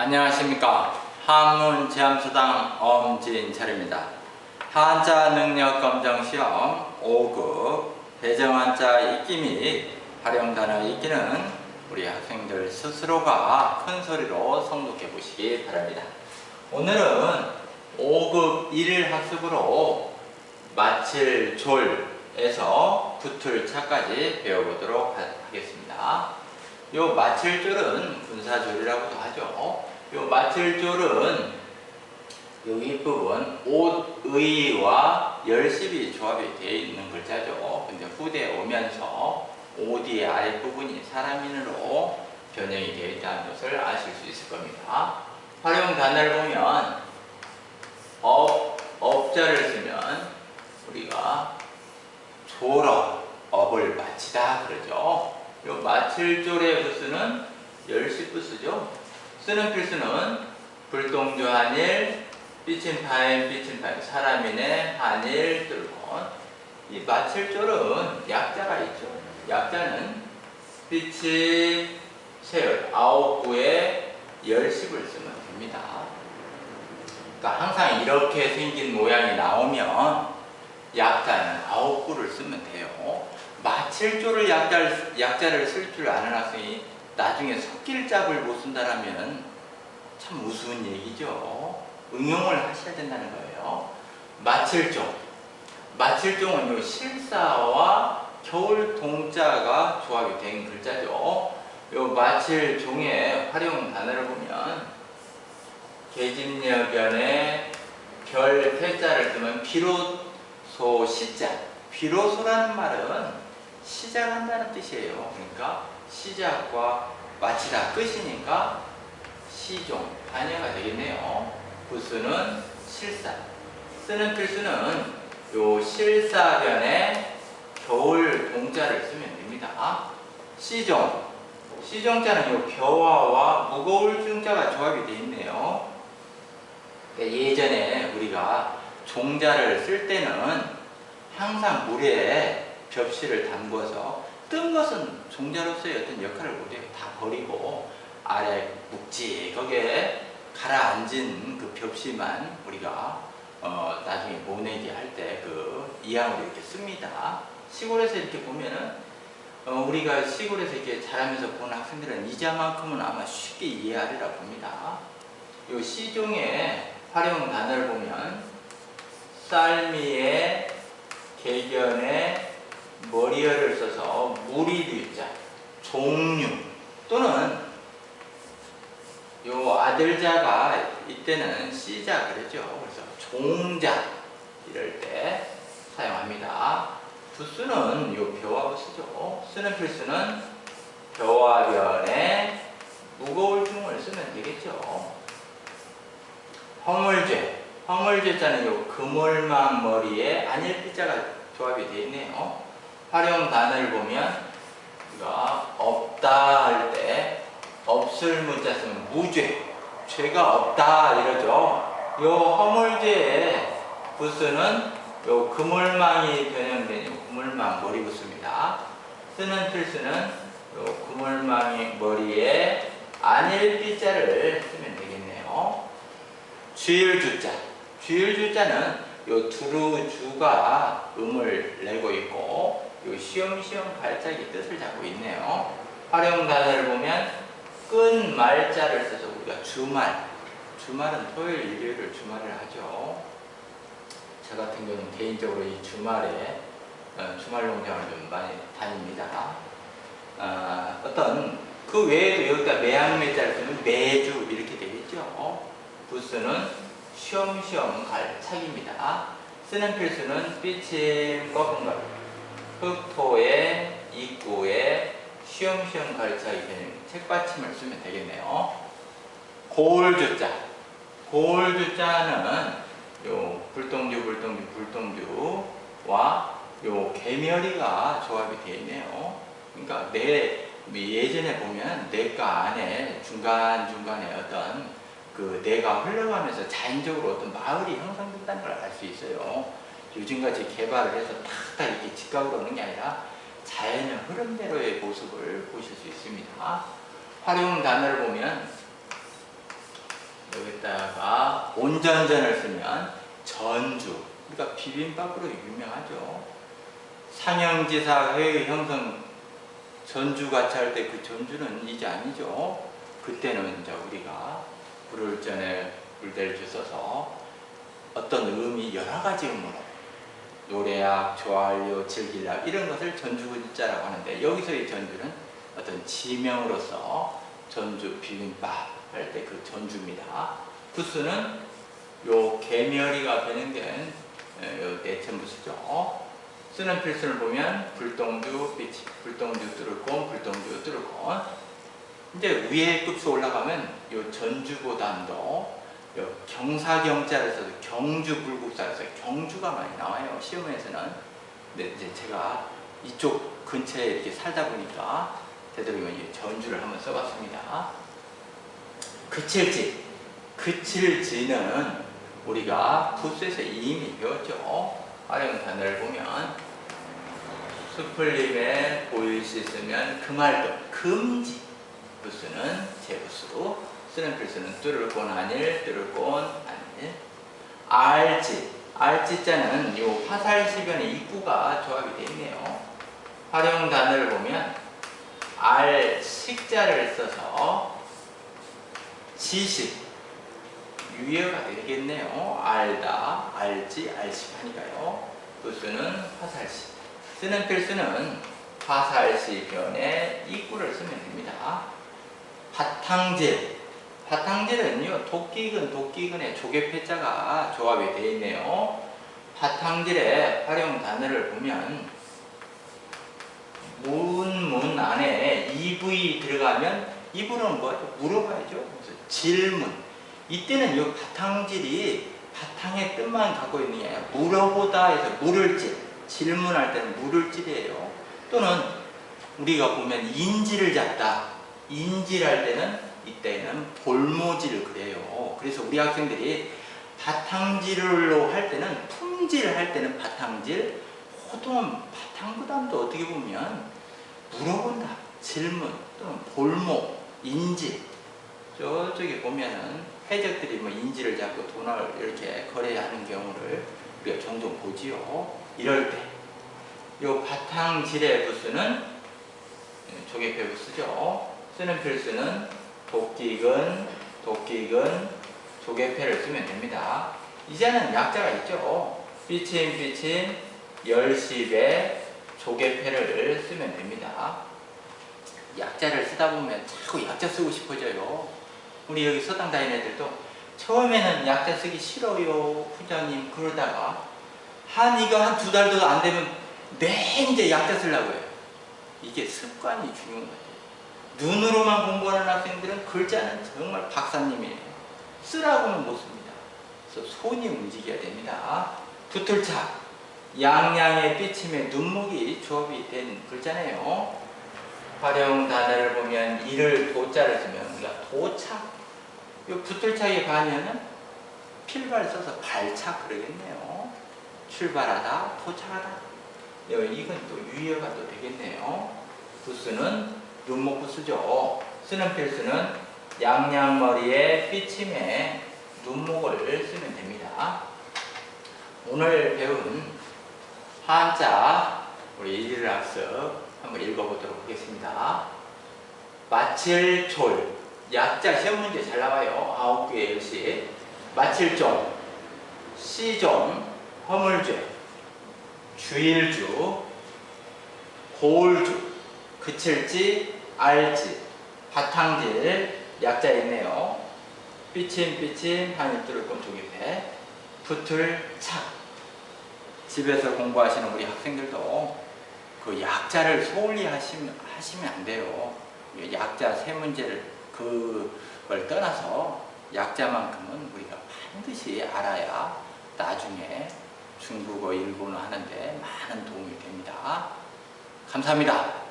안녕하십니까 한문 제암수당 엄진철입니다. 한자 능력 검정 시험 5급 배정한자 읽기 및 활용 단어 읽기는 우리 학생들 스스로가 큰 소리로 성독해 보시기 바랍니다. 오늘은 5급 1 학습으로 마칠 졸에서 붙을 차까지 배워보도록 하겠습니다. 요 마칠 줄은 분사줄이라고도 하죠. 요 마칠줄은 요 윗부분 옷의와 열십이 조합이 되어 있는 글자죠. 근데 후대에 오면서 오디의 아랫부분이 사람인으로 변형이 되어 있다는 것을 아실 수 있을 겁니다. 활용 단어를 보면 업, 업자를 쓰면 우리가 졸업, 업을 마치다 그러죠. 요 마칠졸의 부수는 열시 부수죠. 쓰는 필수는 불동조 한일, 삐친 파인, 삐친 파인, 사람인의 한일 뚫곤. 이 마칠 졸은 약자가 있죠. 약자는 삐친 세열, 아홉 구에 열십을 쓰면 됩니다. 그러니까 항상 이렇게 생긴 모양이 나오면 약자는 아홉 구를 쓰면 돼요. 마칠조를 약자를, 약자를 쓸 줄 아는 학생이 나중에 석길잡을 못 쓴다라면 참 우스운 얘기죠. 응용을 하셔야 된다는 거예요. 마칠종. 마칠종은 요 실사와 겨울 동자가 조합이 된 글자죠. 요 마칠종의 활용 단어를 보면 계집여변에 별 태자를 쓰면 비로소 시자. 비로소라는 말은 시작한다는 뜻이에요. 그러니까 시작과 마치다 끝이니까 시종, 반여가 되겠네요. 부수는 실사. 쓰는 필수는 요 실사변에 겨울 동자를 쓰면 됩니다. 시종. 시종자는 요 겨와와 무거울 중자가 조합이 되어 있네요. 예전에 우리가 종자를 쓸 때는 항상 물에 벽실을 담궈서 뜬 것은 종자로서의 어떤 역할을 못해요. 다 버리고 아래 묵직하게 가라앉은 그 벽시만 우리가 어, 나중에 모내기 할 때 그 이항으로 이렇게 씁니다. 시골에서 이렇게 보면은 어, 우리가 시골에서 이렇게 자라면서 본 학생들은 이자만큼은 아마 쉽게 이해하리라 봅니다. 이 시종의 활용 단어를 보면 쌀미에 개견에 머리열을 써서 무리류자, 종류 또는 요 아들자가 이때는 씨자 그러죠. 그래서 종자 이럴 때 사용합니다. 부수는 요 벼하고 쓰죠. 쓰는 필수는 벼와 변에 무거울 중을 쓰면 되겠죠. 허물죄. 허물죄자는 요 그물망 머리에 안일피자가 조합이 되어 있네요. 활용 단어를 보면 우리가 없다 할 때 없을 문자 쓰면 무죄. 죄가 없다 이러죠. 요 허물죄의 부수는 요 그물망이 변형된 요 그물망 머리 부수입니다. 쓰는 필수는 요 그물망이 머리에 안일피자를 쓰면 되겠네요. 주일 주자. 주일 주자는 요 두루 주가 음을 내고 있고 요 시험시험 발작이 뜻을 잡고 있네요. 활용 단어를 보면 끈 말자를 써서 우리가 주말 주말은 토요일 일요일을 주말을 하죠. 저 같은 경우는 개인적으로 이 주말에 어, 주말 농장을 좀 많이 다닙니다. 어, 어떤 그 외에도 여기다 매양매자를 쓰면 매주 이렇게 되겠죠. 부스는 쉬엄쉬엄 갈착입니다. 쓰는 필수는 삐칠 꺾은 것, 흑토에 입구에 쉬엄쉬엄 갈착이 되는 책받침을 쓰면 되겠네요. 고울주자. 고울주자는 요 불동주, 불동주, 불동주와 요 개멸이가 조합이 되어 있네요. 그러니까 내 예전에 보면 내가 안에 중간 중간에 어떤 그 내가 흘러가면서 자연적으로 어떤 마을이 형성된다는 걸 알 수 있어요. 요즘같이 개발을 해서 탁탁 이렇게 직각으로 오는 게 아니라 자연의 흐름대로의 모습을 보실 수 있습니다. 활용 단어를 보면 여기다가 온전전을 쓰면 전주. 우리가 비빔밥으로 유명하죠. 상형지사 회의 형성 전주 같이 할때 그 전주는 이제 아니죠. 그때는 이제 우리가 불을 전에 물대를 주셔서 어떤 의미 여러 가지 의미로 노래악, 좋아요, 즐길락 이런 것을 전주근자라고 하는데 여기서의 전주는 어떤 지명으로서 전주 비빔밥 할 때 그 전주입니다. 부스는 요 개멸이가 변형된 에, 요 대천부스죠. 쓰는 필수를 보면 불동주, 빛, 불동주 뚫을곤, 불동주 뚫을곤. 이제 위에 급수 올라가면 요 전주보단도 요 경사경자를 써서 경주 불국사를 써서 경주가 많이 나와요. 시험에서는. 근데 이제 제가 이쪽 근처에 이렇게 살다 보니까 되도록이면 이 전주를 한번 써봤습니다. 그칠지. 그칠지는 우리가 부스에서 이미 배웠죠. 활용 단어를 보면 수플림에 보일 수 있으면 금활동, 금지. 부스는 제부수, 쓰는 필수는 뚫을곤 아닐, 뚫을곤 아닐. 알지, 알지자는 이 화살시변의 입구가 조합이 되어 있네요. 활용 단어를 보면 알 식자를 써서 지식 유예가 되겠네요. 알다, 알지, 알식하니까요. 부수는 화살시. 쓰는 필수는 화살시 변의 입구를 쓰면 됩니다. 바탕질. 바탕질은요, 도끼근, 도끼근의 조개패자가 조합이 되어 있네요. 바탕질의 활용 단어를 보면 문, 문 안에 EV 들어가면 이분은 뭐죠? 물어봐야죠. 질문. 이때는 이 바탕질이 바탕의 뜻만 갖고 있는 게 아니라 물어보다 해서 물을 질. 질문할 때는 물을 질이에요. 또는 우리가 보면 인지를 잡다. 인지할 때는 이때는 볼모지를 그래요. 그래서 우리 학생들이 바탕질로 할 때는 품질 할 때는 바탕질, 호동 바탕부담도 어떻게 보면 물어본다, 질문 또는 볼모, 인지 저쪽에 보면은 해적들이 뭐 인지를 잡고 돈을 이렇게 거래하는 경우를 우리가 종종 보지요. 이럴 때이 바탕질의 부수는 조개표 부수죠. 쓰는 필수는 도끼근, 도끼근, 조개패를 쓰면 됩니다. 이제는 약자가 있죠. 삐친 삐친 열십에 조개패를 쓰면 됩니다. 약자를 쓰다 보면 자꾸 약자 쓰고 싶어져요. 우리 여기 서당 다니는 애들도 처음에는 약자 쓰기 싫어요, 부장님. 그러다가 한 이거 한 두 달도 안 되면 내 이제 약자 쓰려고 해요. 이게 습관이 중요한 것 같아요. 눈으로만 공부하는 학생들은 글자는 정말 박사님이에요. 쓰라고는 못 씁니다. 그래서 손이 움직여야 됩니다. 붙을차. 양양의 삐침에 눈목이 조합이 된 글자네요. 활용 단어를 보면 이를 도자를 쓰면 우리가 도착. 이 붙을차의 반연은 필발 써서 발착 그러겠네요. 출발하다, 도착하다. 이건 또 유효가 또 되겠네요. 부스는 눈목 부스죠. 쓰는 필수는 양양머리에 삐침에 눈목을 쓰면 됩니다. 오늘 배운 한자 우리 일일 학습 한번 읽어보도록 하겠습니다. 마칠졸. 약자 시험 문제 잘 나와요. 아홉 개 열시. 마칠종 시종 허물죄. 주일주. 고울주. 그칠지 알지. 바탕질 약자 있네요. 삐친 한입 뚫을 건 조개패 붙을 착 집에서 공부하시는 우리 학생들도 그 약자를 소홀히 하시면, 하시면 안 돼요. 약자 세 문제를 그걸 떠나서 약자만큼은 우리가 반드시 알아야 나중에 중국어, 일본어 하는데 많은 도움이 됩니다. 감사합니다.